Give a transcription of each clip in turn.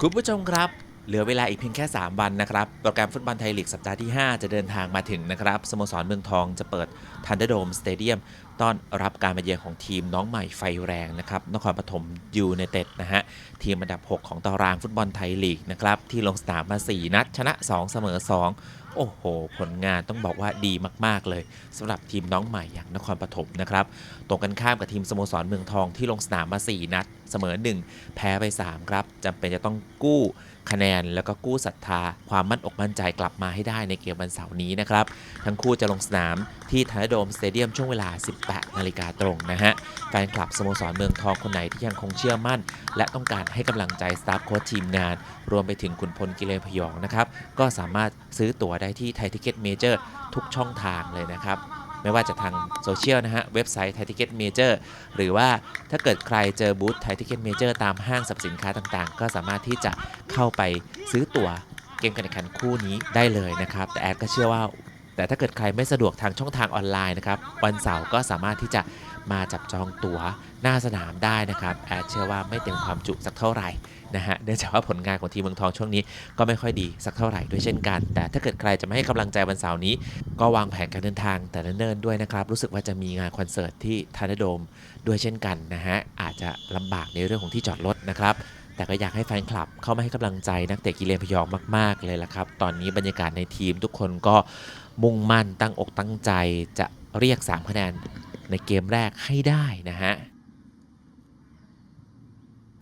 คุณผู้ชมครับ เหลือเวลาอีกเพียงแค่ 3 วันนะครับ โปรแกรมฟุตบอลไทยลีกสัปดาห์ที่ 5 จะเดินทางมาถึงนะครับสโมสรเมืองทองจะเปิดทันเดอร์โดมสเตเดียมต้อนรับการมาเยือนของทีมน้องใหม่ไฟแรงนะครับนครปฐมยูไนเต็ดนะฮะ ทีมอันดับ 6 ของตารางฟุตบอลไทยลีกนะครับ ที่ลงสนามมา 4 นัด ชนะ 2 เสมอ 2โอ้โห ผลงานต้องบอกว่าดีมาก ๆ เลยสำหรับทีมน้องใหม่อย่างนครปฐมนะครับ ตรงกันข้ามกับทีมสโมสรเมืองทองที่ลงสนามมา 4 นัด เสมอ 1 แพ้ไป 3 ครับจำเป็นจะต้องกู้คะแนนแล้วก็กู้ศรัทธา ความมั่นอกมั่นใจกลับมาให้ได้ในเกมวันเสาร์นี้นะครับ ทั้งคู่จะลงสนามที่ทันโดมสเตเดียมช่วงเวลา 18 นาฬิกาตรงนะฮะแฟนคลับสโมสรเมืองทองคนไหนที่ยังคงเชื่อมั่น และต้องการให้กำลังใจสตาฟโค้ชทีมงาน รวมไปถึงคุณพลกิเลนพยองนะครับก็สามารถซื้อตั๋วได้ที่ไทยทิเก็ตเมเจอร์ทุกช่องทางเลยนะครับ ไม่ว่าจะทางโซเชียลนะฮะ เว็บไซต์ไทยทิเก็ตเมเจอร์หรือว่าถ้าเกิดใครเจอบูธไทยทิเก็ตเมเจอร์ตามห้างสรรพสินค้าต่างๆ ก็สามารถที่จะเข้าไปซื้อตั๋วเกมการแข่งขันคู่นี้ได้เลยนะครับ แต่แอดก็เชื่อว่าแต่ถ้าเกิดใครไม่สะดวกทางช่องทางออนไลน์นะครับ วันเสาร์ก็สามารถที่จะ มาจับจองตั๋วหน้าสนามได้นะครับแอดเชื่อว่าไม่เต็มความจุสักเท่าไหร่นะฮะเนื่องจากว่าผลงานของทีมเมืองทองช่วงนี้ก็ไม่ค่อยดีสักเท่าไหร่ด้วยเช่นกัน แต่ถ้าเกิดใครจะไมาให้กำลังใจวันเสาร์นี้ ก็วางแผนการเดินทางแต่เนิ่นๆด้วยนะครับ รู้สึกว่าจะมีงานคอนเสิร์ตที่ทานโดมด้วยเช่นกันนะฮะอาจจะลำบากในเรื่องของที่จอดรถนะครับแต่ก็อยากให้แฟนคลับเข้ามาให้กำลังใจนักเตะกิเลนพยองมาก ๆ เลยละครับ ตอนนี้บรรยากาศในทีมทุกคนก็มุ่งมั่นตั้งอกตั้งใจจะเรียก 3 คะแนน ในเกมแรกให้ได้นะฮะ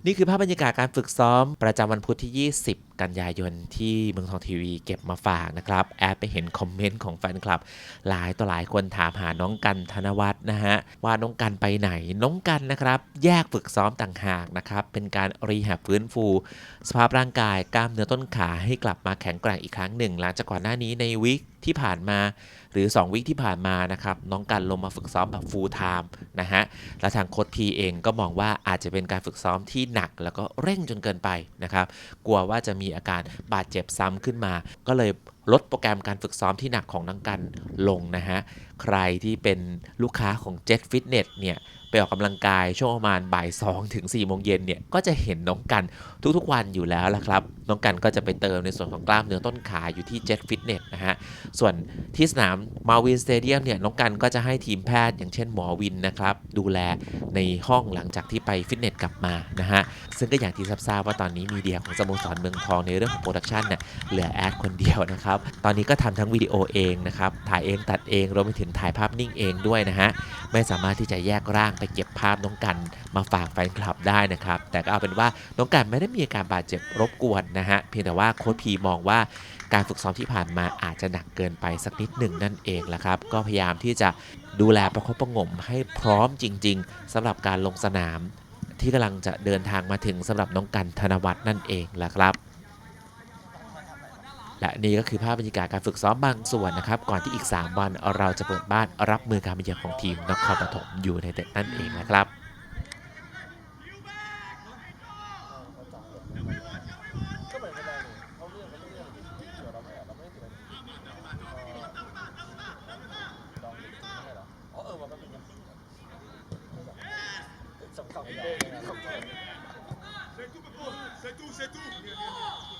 นี่คือภาพบรรยากาศการฝึกซ้อมประจำวันพุธที่ 20 กันยายนที่เมืองทองทีวีเก็บมาฝากนะครับ แอดไปเห็นคอมเมนต์ของแฟนคลับ หลายต่อหลายคนถามหาน้องกันธนวัฒน์นะฮะ ว่าน้องกันไปไหน น้องกันนะครับ แยกฝึกซ้อมต่างหากนะครับ เป็นการรีแฮบฟื้นฟู สภาพร่างกายกล้ามเนื้อต้นขาให้กลับมาแข็งแกร่งอีกครั้งหนึ่ง หลังจากก่อนหน้านี้ในวิกที่ผ่านมาหรือ 2 วิคที่ผ่านมานะครับ น้องกันลงมาฝึกซ้อมแบบ full time นะฮะ และทางโค้ชพีเองก็มองว่าอาจจะเป็นการฝึกซ้อมที่หนัก แล้วก็เร่งจนเกินไปนะครับ กลัวว่าจะมีีอาการบาดเจ็บซ้ำขึ้นมา ก็เลย ลดโปรแกรมการฝึกซ้อมที่หนักของน้องกันลงนะฮะ ใครที่เป็นลูกค้าของ Jet Fitness เนี่ยไปออกกำลังกายช่วงประมาณบ่าย2ถึง4โมงเย็นเนี่ยก็จะเห็นน้องกันทุกๆวันอยู่แล้วละครับ น้องกันก็จะไปเติมในส่วนของกล้ามเนื้อต้นขาอยู่ที่ Jet Fitness นะฮะ ส่วนที่สนามมาวินสเตเดียมเนี่ยน้องกันก็จะให้ทีมแพทย์อย่างเช่นหมอวินนะครับ ดูแลในห้องหลังจากที่ไปฟิตเนสกลับมานะฮะ ซึ่งก็อย่างที่ทราบว่าตอนนี้มีเดียของสโมสรเมืองทองในเรื่องของโปรดักชันเนี่ยเหลือแอดคนเดียวนะครับตอนนี้ก็ทำทั้งวิดีโอเองนะครับ ถ่ายเองตัดเองรวมไปถึงถ่ายภาพนิ่งเองด้วยนะฮะ ไม่สามารถที่จะแยกร่างไปเก็บภาพน้องกันมาฝากแฟนคลับได้นะครับ แต่ก็เอาเป็นว่าน้องกันไม่ได้มีอาการบาดเจ็บรบกวนนะฮะ เพียงแต่ว่าโค้ชพีมองว่าการฝึกซ้อมที่ผ่านมาอาจจะหนักเกินไปสักนิดหนึ่งนั่นเองแหละครับ ก็พยายามที่จะดูแลประคบประงมให้พร้อมจริง ๆสำหรับการลงสนาม ที่กำลังจะเดินทางมาถึงสำหรับน้องกันธนวัฒน์นั่นเองแหละครับ และนี่ก็คือภาพบรรยากาศการฝึกซ้อมบางส่วนนะครับ ก่อนที่อีก 3 วันเราจะเปิดบ้านรับมือการมาเยือนของทีมนครปฐมอยู่ในเต็ดนั่นเองนะครับเหมือนกันเลยเขาเรื่องเขาเรื่องที่เกี่ยวเราไม่เราไม่ได้ติ